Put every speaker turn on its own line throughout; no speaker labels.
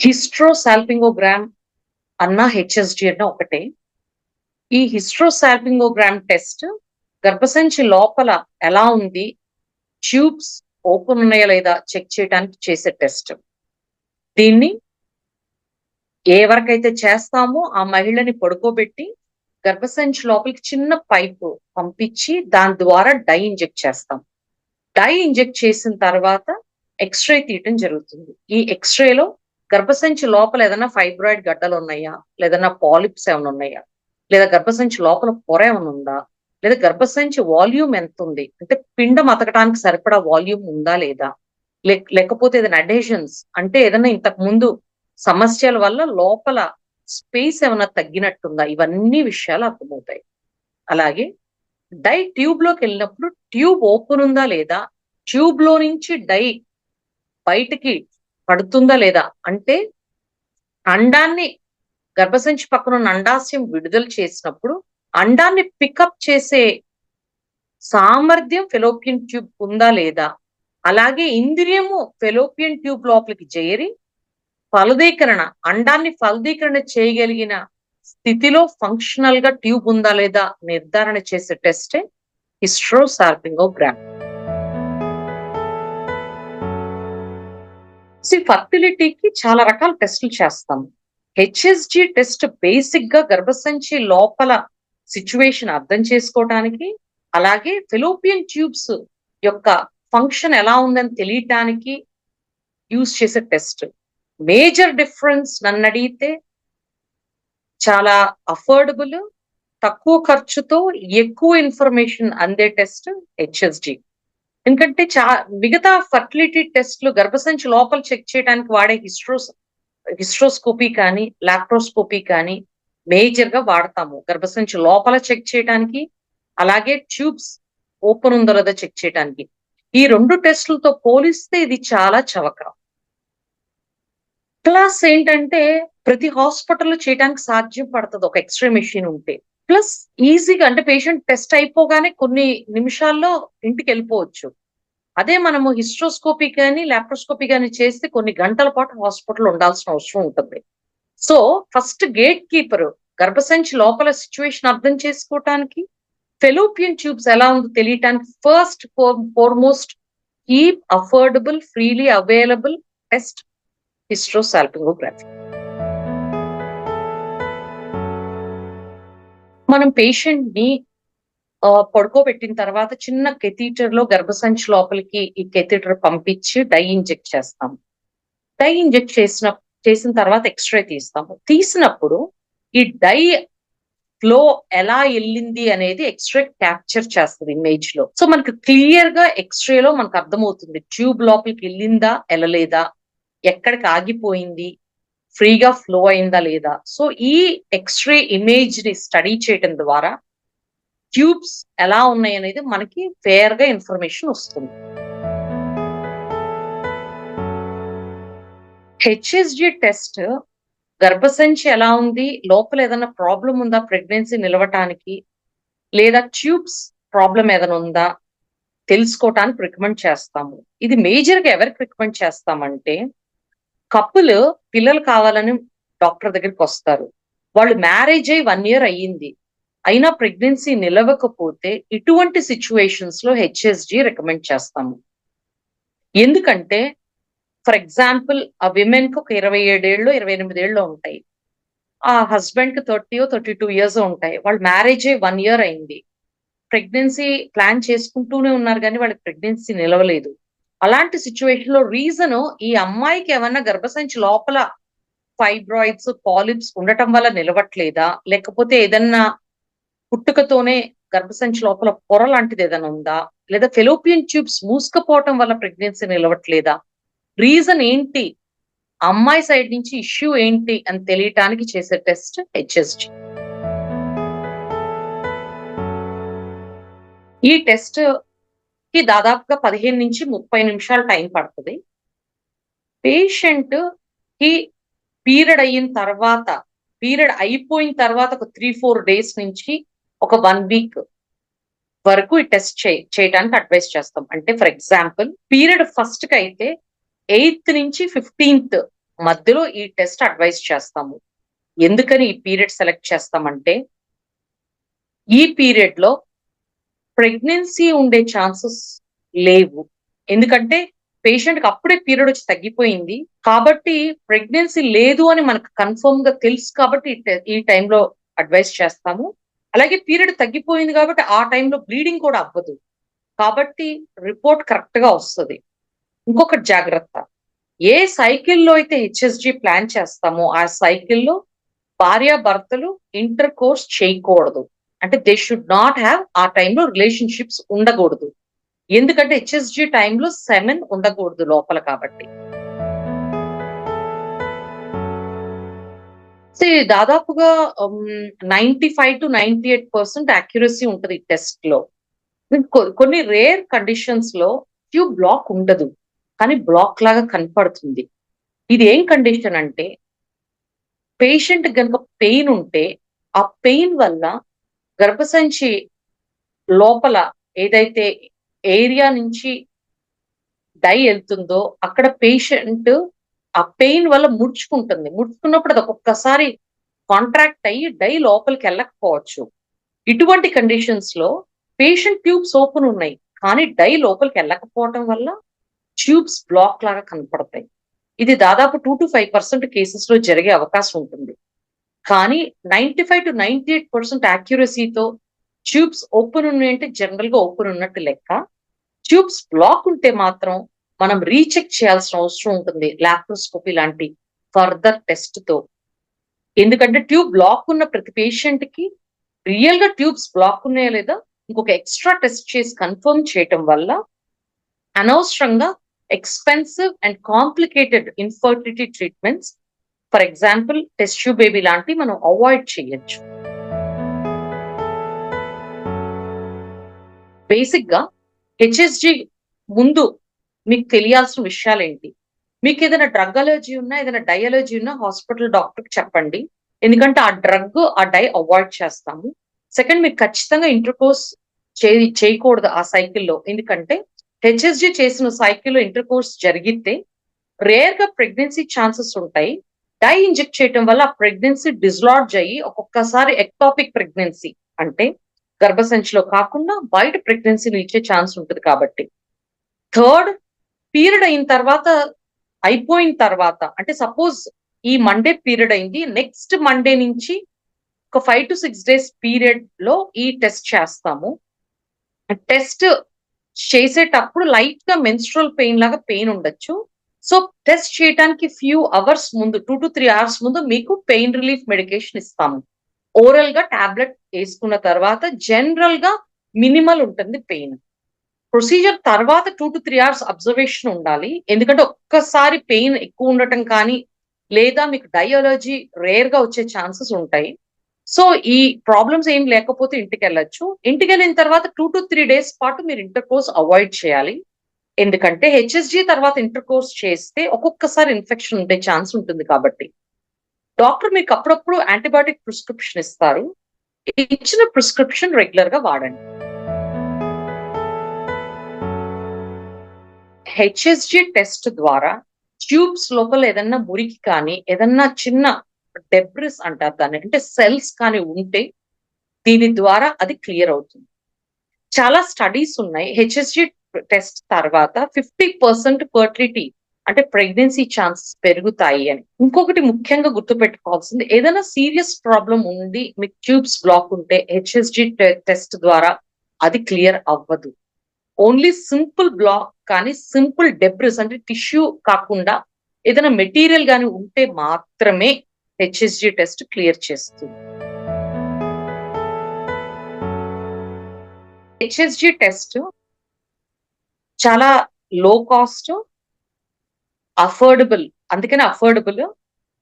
హిస్ట్రోసాల్పింగోగ్రామ్ అన్న హెచ్ఎస్జి అన్న ఒకటే. ఈ హిస్ట్రోసాల్పింగోగ్రామ్ టెస్ట్ గర్భసంచి లోపల ఎలా ఉంది? ట్యూబ్స్ ఓపెన్ ఉన్నాయా లేదా చెక్ చేయడానికి చేసే టెస్ట్. దీన్ని ఏ వరకైతే చేస్తామో ఆ మహిళని పడుకోబెట్టి గర్భసంచి లోపలికి చిన్న పైపు పంపించి దాని ద్వారా డై ఇంజెక్ట్ చేస్తాం. డై ఇంజెక్ట్ చేసిన తర్వాత ఎక్స్రే తీయటం జరుగుతుంది. ఈ ఎక్స్రేలో గర్భసంచి లోపల ఏదైనా ఫైబ్రాయిడ్ గడ్డలు ఉన్నాయా? లేదన్నా పాలిప్స్ ఏమైనా ఉన్నాయా? లేదా గర్భసంచి లోపల పొర ఏమైనా ఉందా? లేదా గర్భసంచి వాల్యూమ్ ఎంత ఉంది? అంటే పిండం అతకడానికి సరిపడా వాల్యూమ్ ఉందా లేదా? లేకపోతే ఏదైనా అడేషన్స్ అంటే ఏదైనా ఇంతకు ముందు సమస్యల వల్ల లోపల స్పేస్ ఏమైనా తగ్గినట్టుందా? ఇవన్నీ విషయాలు అర్థమవుతాయి. అలాగే డై ట్యూబ్లోకి వెళ్ళినప్పుడు ట్యూబ్ ఓపెన్ ఉందా లేదా? ట్యూబ్లో నుంచి డై బయటికి పడుతుందా లేదా? అంటే అండాన్ని గర్భసంచి పక్కన ఉన్న అండాశయం విడుదల చేసినప్పుడు అండాన్ని పికప్ చేసే సామర్థ్యం ఫెలోపియన్ ట్యూబ్ ఉందా లేదా? అలాగే ఇంద్రియము ఫెలోపియన్ ట్యూబ్ లోపలికి చేరి ఫలదీకరణ అండాన్ని ఫలదీకరణ చేయగలిగిన స్థితిలో ఫంక్షనల్గా ట్యూబ్ ఉందా లేదా నిర్ధారణ చేసే టెస్టే సి ఫర్టిలిటీకి చాలా రకాల టెస్టులు చేస్తాం. హెచ్ఎస్జి టెస్ట్ బేసిక్గా గర్భసంచి లోపల సిచ్యువేషన్ అర్థం చేసుకోవడానికి అలాగే ఫిలోపియన్ ట్యూబ్స్ యొక్క ఫంక్షన్ ఎలా ఉందని తెలియటానికి యూజ్ చేసే టెస్ట్. మేజర్ డిఫరెన్స్ నన్ను అడిగితే చాలా అఫోర్డబుల్ తక్కువ ఖర్చుతో ఎక్కువ ఇన్ఫర్మేషన్ అందే టెస్ట్ హెచ్ఎస్జి. ఎందుకంటే చా మిగతా ఫర్టిలిటీ టెస్ట్లు గర్భసంచి లోపల చెక్ చేయడానికి వాడే హిస్ట్రోస్ హిస్ట్రోస్కోపీ కానీ లాక్టోస్కోపీ కానీ మేజర్గా వాడతాము. గర్భసంచి లోపల చెక్ చేయడానికి అలాగే ట్యూబ్స్ ఓపెన్ ఉందో లేదో చెక్ చేయడానికి ఈ రెండు టెస్టులతో పోలిస్తే ఇది చాలా చవక ప్లస్ ఏంటంటే ప్రతి హాస్పిటల్లో చేయడానికి సాధ్యం పడుతుంది. ఒక ఎక్స్రే మెషిన్ ఉంటే. ప్లస్ ఈజీగా అంటే పేషెంట్ టెస్ట్ అయిపోగానే కొన్ని నిమిషాల్లో ఇంటికి వెళ్ళిపోవచ్చు. అదే మనము హిస్ట్రోస్కోపీ కానీ లాప్రోస్కోపీ కానీ చేస్తే కొన్ని గంటల పాటు హాస్పిటల్ ఉండాల్సిన అవసరం ఉంటుంది. సో ఫస్ట్ గేట్ కీపర్ గర్భసంచి లోపల సిచ్యువేషన్ అర్థం చేసుకోవటానికి ఫెలోపియన్ ట్యూబ్స్ ఎలా ఉందో తెలియటానికి first foremost keep affordable freely available test hysterosalpingography. మనం పేషెంట్ని పడుకోబెట్టిన తర్వాత చిన్న కెథీటర్లో గర్భసంచి లోపలికి ఈ కెథీటర్ పంపించి డై ఇంజెక్ట్ చేస్తాం. డై ఇంజెక్ట్ చేసిన చేసిన తర్వాత ఎక్స్రే తీస్తాము. తీసినప్పుడు ఈ డై ఫ్లో ఎలా వెళ్ళింది అనేది ఎక్స్రే క్యాప్చర్ చేస్తుంది ఇమేజ్లో. సో మనకి క్లియర్గా ఎక్స్రే లో మనకు అర్థమవుతుంది. ట్యూబ్ లోపలికి వెళ్ళిందా వెళ్ళలేదా ఎక్కడికి ఆగిపోయింది ఫ్రీగా ఫ్లో అయిందా లేదా. సో ఈ ఎక్స్రే ఇమేజ్ని స్టడీ చేయడం ద్వారా ట్యూబ్స్ ఎలా ఉన్నాయి అనేది మనకి ఫేర్గా ఇన్ఫర్మేషన్ వస్తుంది. హెచ్ఎస్జి టెస్ట్ గర్భసంచి ఎలా ఉంది? లోపల ఏదైనా ప్రాబ్లం ఉందా? ప్రెగ్నెన్సీ నిలవటానికి లేదా ట్యూబ్స్ ప్రాబ్లం ఏదైనా ఉందా? తెలుసుకోవటానికి రికమెండ్ చేస్తాము. ఇది మేజర్గా ఎవరికి రికమెండ్ చేస్తామంటే కప్పులు పిల్లలు కావాలని డాక్టర్ దగ్గరికి వస్తారు. వాళ్ళు మ్యారేజ్ అయ్యి వన్ ఇయర్ అయ్యింది. అయినా ప్రెగ్నెన్సీ నిలవకపోతే ఇటువంటి సిచ్యువేషన్స్లో హెచ్ఎస్జి రికమెండ్ చేస్తాము. ఎందుకంటే ఫర్ ఎగ్జాంపుల్ ఆ విమెన్కు ఒక ఇరవై ఏడేళ్ళు ఇరవై ఎనిమిదేళ్ళు ఉంటాయి. ఆ హస్బెండ్కి థర్టీ థర్టీ టూ ఇయర్స్ ఉంటాయి. వాళ్ళు మ్యారేజ్ వన్ ఇయర్ అయింది. ప్రెగ్నెన్సీ ప్లాన్ చేసుకుంటూనే ఉన్నారు కానీ వాళ్ళకి ప్రెగ్నెన్సీ నిలవలేదు. అలాంటి సిచ్యువేషన్లో రీజన్ ఈ అమ్మాయికి ఏమన్నా గర్భసంచి లోపల ఫైబ్రాయిడ్స్ పాలిప్స్ ఉండటం వల్ల నిలవట్లేదా? లేకపోతే ఏదన్నా పుట్టుకతోనే గర్భసంచి లోపల పొర లాంటిది ఏదైనా ఉందా? లేదా ఫెలోపియన్ ట్యూబ్స్ మూసుకపోవటం వల్ల ప్రెగ్నెన్సీ నిలవట్లేదా? రీజన్ ఏంటి? అమ్మాయి సైడ్ నుంచి ఇష్యూ ఏంటి అని తెలియటానికి చేసే టెస్ట్ హెచ్ఎస్జి. ఈ టెస్ట్కి దాదాపుగా పదిహేను నుంచి ముప్పై నిమిషాలు టైం పడుతుంది. పేషెంట్కి పీరియడ్ అయిన తర్వాత పీరియడ్ అయిపోయిన తర్వాత ఒక త్రీ ఫోర్ డేస్ నుంచి ఒక వన్ వీక్ వరకు ఈ టెస్ట్ చే చేయడానికి అడ్వైస్ చేస్తాం. అంటే ఫర్ ఎగ్జాంపుల్ పీరియడ్ ఫస్ట్కి అయితే ఎయిత్ నుంచి ఫిఫ్టీన్త్ మధ్యలో ఈ టెస్ట్ అడ్వైస్ చేస్తాము. ఎందుకని ఈ పీరియడ్ సెలెక్ట్ చేస్తామంటే ఈ పీరియడ్లో ప్రెగ్నెన్సీ ఉండే ఛాన్సెస్ లేవు. ఎందుకంటే పేషెంట్కి అప్పుడే పీరియడ్ వచ్చి తగ్గిపోయింది. కాబట్టి ప్రెగ్నెన్సీ లేదు అని మనకు కన్ఫర్మ్గా తెలుసు కాబట్టి ఈ టైంలో అడ్వైస్ చేస్తాము. అలాగే పీరియడ్ తగ్గిపోయింది కాబట్టి ఆ టైంలో బ్లీడింగ్ కూడా అవ్వదు. కాబట్టి రిపోర్ట్ కరెక్ట్గా వస్తుంది. ఇంకొక జాగ్రత్త. ఏ సైకిల్లో అయితే హెచ్ఎస్జి ప్లాన్ చేస్తామో ఆ సైకిల్లో భార్యాభర్తలు ఇంటర్ కోర్స్ చేయకూడదు. అంటే దే షుడ్ నాట్ హ్యావ్ ఆ టైంలో రిలేషన్షిప్స్ ఉండకూడదు. ఎందుకంటే హెచ్ఎస్జి టైంలో సెమెన్ ఉండకూడదు లోపల కాబట్టి. See, దాదాపుగా ninety five to ninety eight percent accuracy ఉంటుంది ఈ టెస్ట్లో. కొన్ని రేర్ కండిషన్స్లో ట్యూబ్ బ్లాక్ ఉండదు. కానీ బ్లాక్ లాగా కనపడుతుంది. ఇది ఏం కండిషన్ అంటే పేషెంట్ గనుక పెయిన్ ఉంటే ఆ పెయిన్ వల్ల గర్భసంచి లోపల ఏదైతే ఏరియా నుంచి డై వెళ్తుందో అక్కడ పేషెంట్ ఆ పెయిన్ వల్ల ముడుచుకుంటుంది. ముడుచుకున్నప్పుడు అది ఒక్కొక్కసారి కాంట్రాక్ట్ అయ్యి డై లోపలికి వెళ్ళకపోవచ్చు. ఇటువంటి కండిషన్స్లో పేషెంట్ ట్యూబ్స్ ఓపెన్ ఉన్నాయి. కానీ డై లోపలికి వెళ్ళకపోవటం వల్ల ట్యూబ్స్ బ్లాక్ లాగా కనపడతాయి. ఇది దాదాపు టూ టు ఫైవ్ పర్సెంట్ కేసెస్లో జరిగే అవకాశం ఉంటుంది. కానీ ninety five to ninety eight percent యాక్యురసీతో tubes open ఉన్నాయంటే జనరల్గా ఓపెన్ ఉన్నట్టు లెక్క. ట్యూబ్స్ బ్లాక్ ఉంటే మాత్రం మనం రీచెక్ చేయాల్సిన అవసరం ఉంటుంది. లాప్రోస్కోపీ లాంటి ఫర్దర్ టెస్ట్తో. ఎందుకంటే ట్యూబ్ బ్లాక్ ఉన్న ప్రతి పేషెంట్కి రియల్గా ట్యూబ్స్ బ్లాక్ ఉన్నాయా లేదా ఇంకొక ఎక్స్ట్రా టెస్ట్ చేసి కన్ఫర్మ్ చేయటం వల్ల అనవసరంగా expensive and complicated infertility treatments for example test baby లాంటివి మనం అవాయిడ్ చేయొచ్చు. బేసిక్గా హెచ్ఎస్జి ముందు మీకు తెలియాల్సిన విషయాలు ఏంటి? మీకు ఏదైనా డ్రగ్ అలర్జీ ఉన్నా ఏదైనా డై అలర్జీ ఉన్నా హాస్పిటల్ డాక్టర్కి చెప్పండి. ఎందుకంటే ఆ డ్రగ్ ఆ డై అవాయిడ్ చేస్తాము. సెకండ్ మీకు ఖచ్చితంగా ఇంటర్కోర్స్ చే చేయకూడదు ఆ సైకిల్లో ఎందుకంటే హెచ్ఎస్జి చేసిన సైకిల్లో ఇంటర్కోర్స్ జరిగితే రేర్గా ప్రెగ్నెన్సీ ఛాన్సెస్ ఉంటాయి. డై ఇంజెక్ట్ చేయటం వల్ల ఆ ప్రెగ్నెన్సీ డిస్లాడ్జ్ అయ్యి ఒక్కొక్కసారి ఎక్టాపిక్ ప్రెగ్నెన్సీ అంటే గర్భసంచిలో కాకుండా బయట ప్రెగ్నెన్సీలు ఇచ్చే ఛాన్స్ ఉంటుంది కాబట్టి. థర్డ్ పీరియడ్ అయిన తర్వాత అయిపోయిన తర్వాత అంటే సపోజ్ ఈ మండే పీరియడ్ అయింది నెక్స్ట్ మండే నుంచి ఒక ఫైవ్ టు సిక్స్ డేస్ పీరియడ్లో ఈ టెస్ట్ చేస్తాము. టెస్ట్ చేసేటప్పుడు లైట్గా మెన్స్ట్రల్ పెయిన్ లాగా పెయిన్ ఉండొచ్చు. సో టెస్ట్ చేయడానికి ఫ్యూ అవర్స్ ముందు టూ టు త్రీ అవర్స్ ముందు మీకు పెయిన్ రిలీఫ్ మెడికేషన్ ఇస్తాము. ఓరల్గా టాబ్లెట్ వేసుకున్న తర్వాత జనరల్గా మినిమల్ ఉంటుంది పెయిన్. ప్రొసీజర్ తర్వాత two to three hours observation ఉండాలి. ఎందుకంటే ఒక్కసారి పెయిన్ ఎక్కువ ఉండటం కానీ లేదా మీకు డయాలజీ రేర్గా వచ్చే ఛాన్సెస్ ఉంటాయి. సో ఈ ప్రాబ్లమ్స్ ఏం లేకపోతే ఇంటికి వెళ్ళొచ్చు. ఇంటికి వెళ్ళిన తర్వాత టూ టు త్రీ డేస్ పాటు మీరు ఇంటర్ కోర్స్ అవాయిడ్ చేయాలి. ఎందుకంటే హెచ్ఎస్జి తర్వాత ఇంటర్ కోర్స్ చేస్తే ఒక్కొక్కసారి ఇన్ఫెక్షన్ ఉండే ఛాన్స్ ఉంటుంది కాబట్టి. డాక్టర్ మీకు అప్పుడప్పుడు యాంటీబయాటిక్ ప్రిస్క్రిప్షన్ ఇస్తారు. ఇచ్చిన ప్రిస్క్రిప్షన్ రెగ్యులర్గా వాడండి. హెచ్ఎస్జి టెస్ట్ ద్వారా ట్యూబ్స్ లోపల ఏదన్నా మురికి కానీ ఏదన్నా చిన్న డెబ్రిస్ అంటారు దాన్ని అంటే సెల్స్ కానీ ఉంటే దీని ద్వారా అది క్లియర్ అవుతుంది. చాలా స్టడీస్ ఉన్నాయి. హెచ్ఎస్జి టెస్ట్ తర్వాత ఫిఫ్టీ పర్సెంట్ ఫర్టిలిటీ అంటే ప్రెగ్నెన్సీ ఛాన్సెస్ పెరుగుతాయి అని. ఇంకొకటి ముఖ్యంగా గుర్తుపెట్టుకోవాల్సింది ఏదైనా సీరియస్ ప్రాబ్లం ఉంది మీకు ట్యూబ్స్ బ్లాక్ ఉంటే హెచ్ఎస్జి టెస్ట్ ద్వారా అది క్లియర్ అవ్వదు. ఓన్లీ సింపుల్ బ్లాక్ కానీ సింపుల్ డెబ్రిస్ అంటే టిష్యూ కాకుండా ఏదైనా మెటీరియల్ కానీ ఉంటే మాత్రమే హెచ్ఎస్జి టెస్ట్ క్లియర్ చేస్తుంది. హెచ్ఎస్జి టెస్ట్ చాలా లో కాస్ట్ అఫోర్డబుల్ అందుకని affordable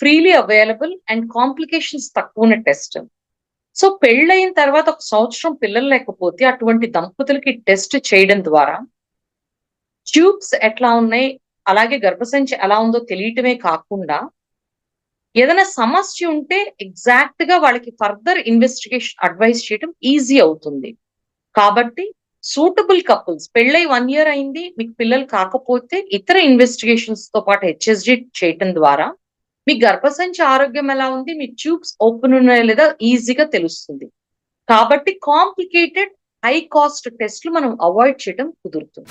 freely available and complications తక్కువ ఉన్న టెస్ట్. సో పెళ్ళయిన తర్వాత ఒక సంవత్సరం పిల్లలు లేకపోతే అటువంటి దంపతులకి టెస్ట్ చేయడం ద్వారా ట్యూబ్స్ ఎట్లా ఉన్నాయి అలాగే గర్భసంచి ఎలా ఉందో తెలియటమే కాకుండా ఏదైనా సమస్య ఉంటే ఎగ్జాక్ట్గా వాళ్ళకి ఫర్దర్ ఇన్వెస్టిగేషన్ అడ్వైస్ చేయడం ఈజీ అవుతుంది కాబట్టి సూటబుల్ కపుల్స్ పెళ్ళై వన్ ఇయర్ అయింది మీకు పిల్లలు కాకపోతే ఇతర ఇన్వెస్టిగేషన్స్తో పాటు హెచ్ఎస్జి చేయటం ద్వారా మీ గర్భసంచి ఆరోగ్యం ఎలా ఉంది? మీ ట్యూబ్స్ ఓపెన్ ఉన్నాయా లేదా ఈజీగా తెలుస్తుంది. కాబట్టి కాంప్లికేటెడ్ హై కాస్ట్ టెస్ట్‌లు మనం అవాయిడ్ చేయడం కుదురుతుంది.